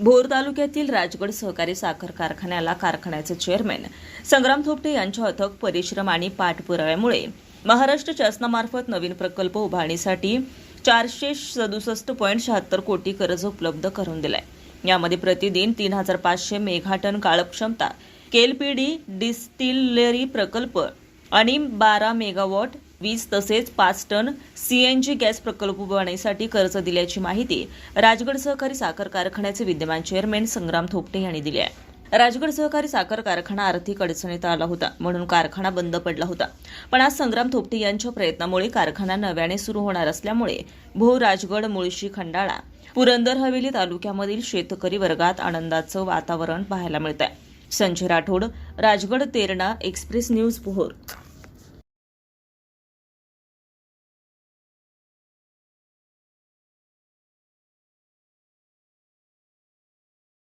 भोर तालुक्यातील राजगड सहकारी साखर कारखान्याला कारखान्याचे चेअरमॅन संग्राम थोपटे यांच्या अथक परिश्रम आणि पाठपुराव्यामुळे महाराष्ट्र शासनामार्फत नवीन प्रकल्प उभारणीसाठी चारशे सदुसष्ट पॉईंट शहात्तर कोटी कर्ज उपलब्ध करून दिलाय. यामध्ये प्रतिदिन तीन हजार पाचशे मेगाटन काळक्षमता केलपीडी डिस्टिलरी प्रकल्प आणि बारा मेगावॉट वीज तसेच पाच टन सीएनजी गॅस प्रकल्प उभारण्यासाठी कर्ज दिल्याची माहिती राजगड सहकारी साखर कारखान्याचे विद्यमान चेअरमॅन संग्राम थोपटे यांनी दिली आहे. राजगड सहकारी साखर कारखाना आर्थिक अडचणीत आला होता म्हणून कारखाना बंद पडला होता. पण आज संग्राम थोपटे यांच्या प्रयत्नामुळे कारखाना नव्याने सुरू होणार असल्यामुळे भोर राजगड मुळशी खंडाळा पुरंदर हवेली तालुक्यामधील शेतकरी वर्गात आनंदाचं वातावरण पाहायला मिळत आहे संजय राठोड राजगड तेरणा एक्सप्रेस न्यूज भोर